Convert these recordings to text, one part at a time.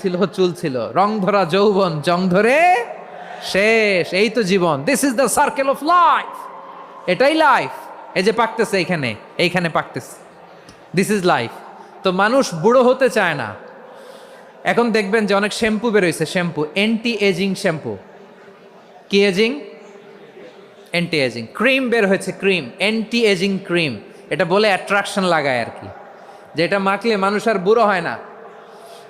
ছিল, চুল ছিল। রং ধরা যৌবন, জং ধরে শেষ। এই তো জীবন। This is the circle of life এটাই লাইফ এই যে পাকতেছে এইখানে এইখানে পাকতেছে। দিস ইজ লাইফ তো মানুষ বুড়ো হতে চায় না। এখন দেখবেন যে অনেক শ্যাম্পু বেরোইছে, শ্যাম্পু। Anti ageing shampoo. কি এজিং অ্যান্টি এজিং ক্রিম বের হয়েছে, ক্রিম। Anti ageing cream. এটা বলে অ্যাট্রাকশন লাগায় আর কি। যে এটা মাখলে মানুষ আর বুড়ো হয় না।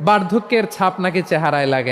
বার্ধক্যের ছাপ নাকি চেহারায় লাগে